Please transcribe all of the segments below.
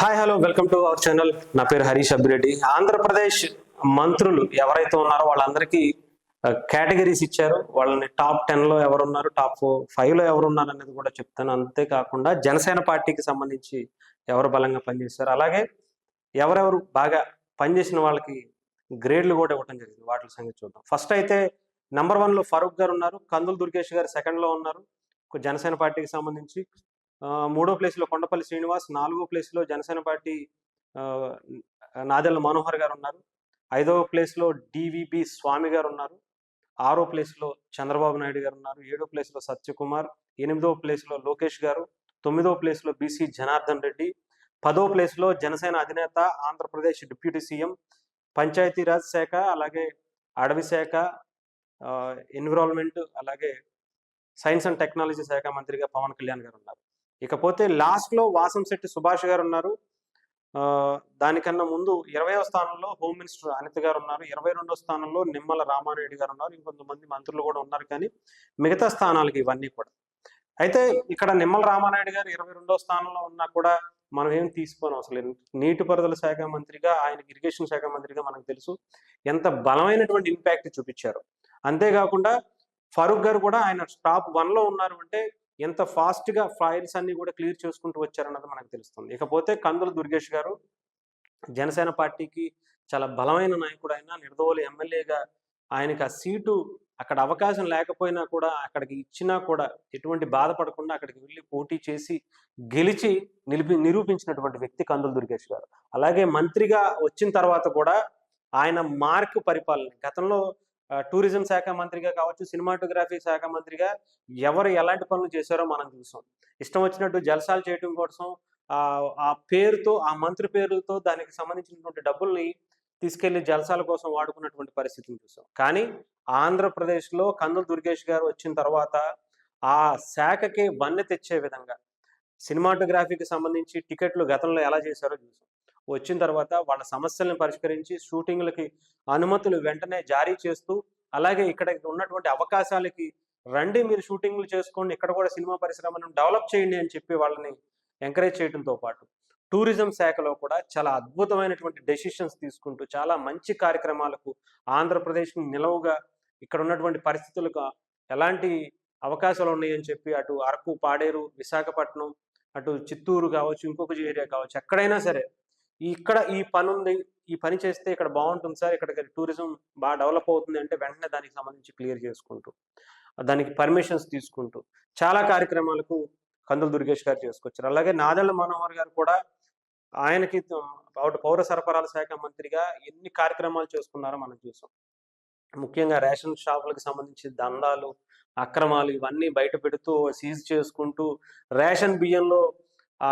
Hi hello welcome to our channel నా పేరు హరీష్ అబ్బిరెడ్డి. ఆంధ్రప్రదేశ్ మంత్రులు ఎవరైతే ఉన్నారో వాళ్ళందరికీ కేటగిరీస్ ఇచ్చారు. వాళ్ళని టాప్ టెన్లో ఎవరున్నారు టాప్ ఫైవ్లో ఎవరున్నారు అనేది కూడా చెప్తాను. అంతేకాకుండా జనసేన పార్టీకి సంబంధించి ఎవరు బలంగా పనిచేశారు? అలాగే ఎవరెవరు బాగా పనిచేసిన వాళ్ళకి గ్రేడ్లు కూడా ఇవ్వడం జరిగింది. వాటి సంగతి చూద్దాం. ఫస్ట్ అయితే నెంబర్ వన్లో ఫరూక్ గారు ఉన్నారు. కందులు దుర్గేష్ గారు సెకండ్లో ఉన్నారు. జనసేన పార్టీకి సంబంధించి మూడో ప్లేస్లో కొండపల్లి శ్రీనివాస్ నాలుగో ప్లేస్లో జనసేన పార్టీ ఆ, మనోహర్ గారు ఉన్నారు ఐదవ ప్లేస్లో డివిబి స్వామి గారు ఉన్నారు ఆరో ప్లేస్లో చంద్రబాబు నాయుడు గారు ఉన్నారు ఏడో ప్లేస్లో సత్యకుమార్ ఎనిమిదో ప్లేస్లో లోకేష్ గారు తొమ్మిదో ప్లేస్లో బీసీ జనార్దన్ రెడ్డి పదో ప్లేస్లో జనసేన అధినేత ఆంధ్రప్రదేశ్ డిప్యూటీ సీఎం పంచాయతీరాజ్ శాఖ అలాగే అడవి శాఖ ఎన్విరాన్మెంట్ అలాగే సైన్స్ అండ్ టెక్నాలజీ శాఖ మంత్రిగా పవన్ కళ్యాణ్ గారు ఉన్నారు ఇకపోతే లాస్ట్లో వాసంశెట్టి సుభాష్ గారు ఉన్నారు ఆ, దానికన్నా ముందు ఇరవై స్థానంలో హోమ్ మినిస్టర్ అనిత గారు ఉన్నారు ఇరవై రెండో స్థానంలో నిమ్మల రామారెడ్డి గారు ఉన్నారు ఇంకొంతమంది మంత్రులు కూడా ఉన్నారు కానీ మిగతా స్థానాలకి ఇవన్నీ కూడా. అయితే ఇక్కడ నిమ్మల రామారెడ్డి గారు ఇరవై రెండో స్థానంలో ఉన్నా కూడా మనం ఏం తీసుకోను అసలు. నీటిపారుదల శాఖ మంత్రిగా ఆయన ఇరిగేషన్ శాఖ మంత్రిగా మనకు తెలుసు ఎంత బలమైనటువంటి ఇంపాక్ట్ చూపించారు. అంతేకాకుండా ఫరూక్ గారు కూడా ఆయన టాప్ వన్లో ఉన్నారు అంటే ఎంత ఫాస్ట్గా ఫైల్స్ అన్ని కూడా క్లియర్ చేసుకుంటూ వచ్చారన్నది మనకు తెలుస్తుంది. ఇకపోతే కందుల దుర్గేష్ గారు జనసేన పార్టీకి చాలా బలమైన నాయకుడు అయినా నిర్దోలు ఎమ్మెల్యేగా ఆయనకి ఆ సీటు అక్కడ అవకాశం లేకపోయినా కూడా అక్కడికి ఇచ్చినా కూడా ఎటువంటి బాధపడకుండా అక్కడికి వెళ్ళి పోటీ చేసి గెలిచి నిలిపి నిరూపించినటువంటి వ్యక్తి కందుల దుర్గేష్ గారు. అలాగే మంత్రిగా వచ్చిన తర్వాత కూడా ఆయన మార్క్ పరిపాలన గతంలో టూరిజం శాఖ మంత్రిగా కావచ్చు సినిమాటోగ్రఫీ శాఖ మంత్రిగా ఎవరు ఎలాంటి పనులు చేశారో మనం చూసాం. ఇష్టం వచ్చినట్టు జలసాలు చేయటం కోసం ఆ ఆ పేరుతో ఆ మంత్రి పేరుతో దానికి సంబంధించినటువంటి డబ్బుల్ని తీసుకెళ్ళి జలసాల కోసం వాడుకున్నటువంటి పరిస్థితిని చూసాం. కానీ ఆంధ్రప్రదేశ్లో కందుల దుర్గేష్ గారు వచ్చిన తర్వాత ఆ శాఖకి వన్నె తెచ్చే విధంగా సినిమాటోగ్రఫీకి సంబంధించి టికెట్లు గతంలో ఎలా చేశారో చూసాం. వచ్చిన తర్వాత వాళ్ళ సమస్యలను పరిష్కరించి షూటింగ్లకి అనుమతులు వెంటనే జారీ చేస్తూ అలాగే ఇక్కడ ఉన్నటువంటి అవకాశాలకి రండి మీరు షూటింగ్లు చేసుకోండి ఇక్కడ కూడా సినిమా పరిశ్రమను డెవలప్ చేయండి అని చెప్పి వాళ్ళని ఎంకరేజ్ చేయడంతో పాటు టూరిజం శాఖలో కూడా చాలా అద్భుతమైనటువంటి డెసిషన్స్ తీసుకుంటూ చాలా మంచి కార్యక్రమాలకు ఆంధ్రప్రదేశ్ని నిలవుగా ఇక్కడ ఉన్నటువంటి పరిస్థితులకు ఎలాంటి అవకాశాలు ఉన్నాయని చెప్పి అటు అరకు పాడేరు విశాఖపట్నం అటు చిత్తూరు కావచ్చు ఇంకొక ఏరియా కావచ్చు ఎక్కడైనా సరే ఇక్కడ ఈ పని ఉంది ఈ పని చేస్తే ఇక్కడ బాగుంటుంది సార్. ఇక్కడ టూరిజం బాగా డెవలప్ అవుతుంది అంటే వెంటనే దానికి సంబంధించి క్లియర్ చేసుకుంటూ దానికి పర్మిషన్స్ తీసుకుంటూ చాలా కార్యక్రమాలకు కందులు దుర్గేష్ గారు చేసుకొచ్చారు. అలాగే నాదెళ్ళ మనోహర్ గారు కూడా ఆయనకి పౌర- సరఫరాల శాఖ మంత్రిగా ఎన్ని కార్యక్రమాలు చేసుకున్నారో మనం చూసాం. ముఖ్యంగా రేషన్ షాపులకు సంబంధించి దందాలు అక్రమాలు ఇవన్నీ బయట పెడుతూ సీజ్ చేసుకుంటూ రేషన్ బియ్యంలో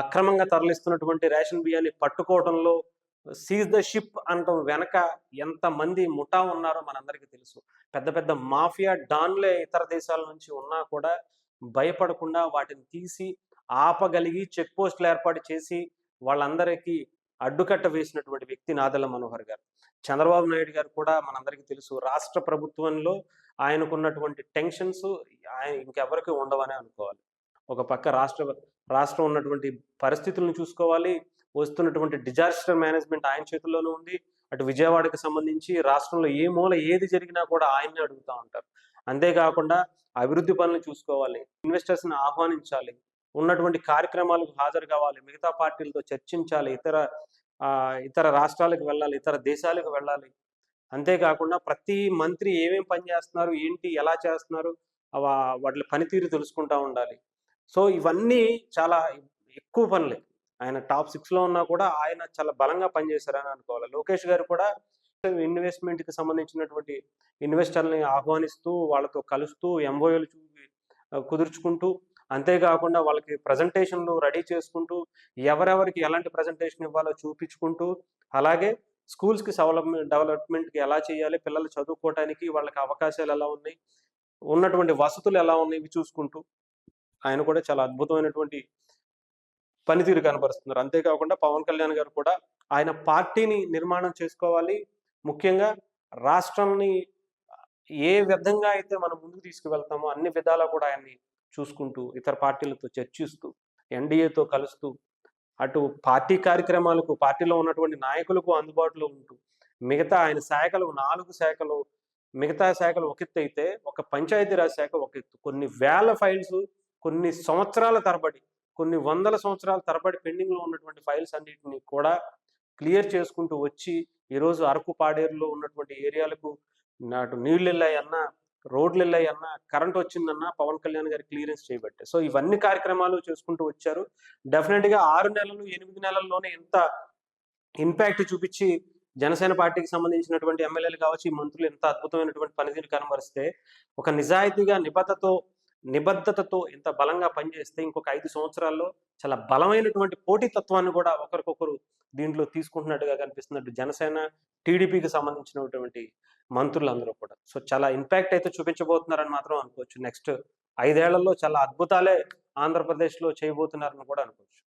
అక్రమంగా తరలిస్తున్నటువంటి రేషన్ బియ్యాన్ని పట్టుకోవడంలో సీజ్ ద షిప్ అనటం వెనక ఎంత మంది ముఠా ఉన్నారో మనందరికీ తెలుసు. పెద్ద పెద్ద మాఫియా డాన్లే ఇతర దేశాల నుంచి ఉన్నా కూడా భయపడకుండా వాటిని తీసి ఆపగలిగి చెక్ పోస్టులు ఏర్పాటు చేసి వాళ్ళందరికీ అడ్డుకట్ట వేసినటువంటి వ్యక్తి నాదల మనోహర్ గారు. చంద్రబాబు నాయుడు గారు కూడా మనందరికీ తెలుసు. రాష్ట్ర ప్రభుత్వంలో ఆయనకున్నటువంటి టెన్షన్స్ ఆయన ఇంకెవరికి ఉండవనే అనుకోవాలి. ఒక పక్క రాష్ట్ర రాష్ట్రం ఉన్నటువంటి పరిస్థితులను చూసుకోవాలి. వస్తున్నటువంటి డిజాస్టర్ మేనేజ్మెంట్ ఆయన చేతుల్లోనూ ఉంది. అటు విజయవాడకి సంబంధించి రాష్ట్రంలో ఏ మూల ఏది జరిగినా కూడా ఆయన్ని అడుగుతూ ఉంటారు. అంతేకాకుండా అభివృద్ధి పనులు చూసుకోవాలి. ఇన్వెస్టర్స్ని ఆహ్వానించాలి. ఉన్నటువంటి కార్యక్రమాలకు హాజరు కావాలి. మిగతా పార్టీలతో చర్చించాలి. ఇతర ఆ, ఇతర రాష్ట్రాలకు వెళ్ళాలి. ఇతర దేశాలకు వెళ్ళాలి. అంతేకాకుండా ప్రతి మంత్రి ఏమేమి పని చేస్తున్నారు? ఏంటి? ఎలా చేస్తున్నారు? వాటి పనితీరు తెలుసుకుంటా ఉండాలి. సో ఇవన్నీ చాలా ఎక్కువ పనులే. ఆయన టాప్ సిక్స్లో ఉన్నా కూడా ఆయన చాలా బలంగా పనిచేశారని అనుకోవాలి. లోకేష్ గారు కూడా ఇన్వెస్ట్మెంట్కి సంబంధించినటువంటి ఇన్వెస్టర్ని ఆహ్వానిస్తూ వాళ్ళతో కలుస్తూ ఎంఓఏలు కుదుర్చుకుంటూ అంతేకాకుండా వాళ్ళకి ప్రజెంటేషన్లు రెడీ చేసుకుంటూ ఎవరెవరికి ఎలాంటి ప్రజెంటేషన్ ఇవ్వాలో చూపించుకుంటూ అలాగే స్కూల్స్కి డెవలప్మెంట్ డెవలప్మెంట్కి ఎలా చేయాలి పిల్లలు చదువుకోవటానికి వాళ్ళకి అవకాశాలు ఎలా ఉన్నాయి ఉన్నటువంటి వసతులు ఎలా ఉన్నాయి ఇవి చూసుకుంటూ ఆయన కూడా చాలా అద్భుతమైనటువంటి పనితీరు కనబరుస్తున్నారు. అంతేకాకుండా పవన్ కళ్యాణ్ గారు కూడా ఆయన పార్టీని నిర్మాణం చేసుకోవాలి. ముఖ్యంగా రాష్ట్రాన్ని ఏ విధంగా అయితే మనం ముందుకు తీసుకువెళ్తామో అన్ని విధాలా కూడా ఆయన్ని చూసుకుంటూ ఇతర పార్టీలతో చర్చిస్తూ ఎన్డీఏతో కలుస్తూ అటు పార్టీ కార్యక్రమాలకు పార్టీలో ఉన్నటువంటి నాయకులకు అందుబాటులో ఉంటూ మిగతా ఆయన శాఖలు నాలుగు శాఖలు మిగతా శాఖలు ఒక ఎత్తు అయితే ఒక పంచాయతీరాజ్ శాఖ ఒక ఎత్తు. కొన్ని వేల ఫైల్స్ కొన్ని సంవత్సరాల తరబడి కొన్ని వందల సంవత్సరాల తరబడి పెండింగ్లో ఉన్నటువంటి ఫైల్స్ అన్నిటిని కూడా క్లియర్ చేసుకుంటూ వచ్చి ఈరోజు అరకు పాడేరులో ఉన్నటువంటి ఏరియాలకు నాటు నీళ్ళు వెళ్ళాయన్నా రోడ్లు వెళ్ళాయన్నా కరెంట్ వచ్చిందన్నా పవన్ కళ్యాణ్ గారి క్లియరెన్స్ చేయబట్టే సో ఇవన్నీ కార్యక్రమాలు చేసుకుంటూ వచ్చారు. డెఫినెట్గా ఆరు నెలలు ఎనిమిది నెలల్లోనే ఎంత ఇంపాక్ట్ చూపించి జనసేన పార్టీకి సంబంధించినటువంటి ఎమ్మెల్యేలు కావచ్చు ఈ మంత్రులు ఎంత అద్భుతమైనటువంటి పనితీరు కనబరిస్తే ఒక నిజాయితీగా నిబద్ధతో నిబద్ధతతో ఇంత బలంగా పనిచేస్తే ఇంకొక ఐదు సంవత్సరాల్లో చాలా బలమైనటువంటి పోటీతత్వాన్ని కూడా ఒకరికొకరు దీంట్లో తీసుకుంటున్నట్టుగా కనిపిస్తున్నట్టు జనసేన టీడీపీకి సంబంధించినటువంటి మంత్రులందరూ కూడా. సో చాలా ఇంపాక్ట్ అయితే చూపించబోతున్నారని మాత్రం అనుకోవచ్చు. నెక్స్ట్ ఐదేళ్ళలో చాలా అద్భుతాలే ఆంధ్రప్రదేశ్లో చేయబోతున్నారని కూడా అనుకోవచ్చు.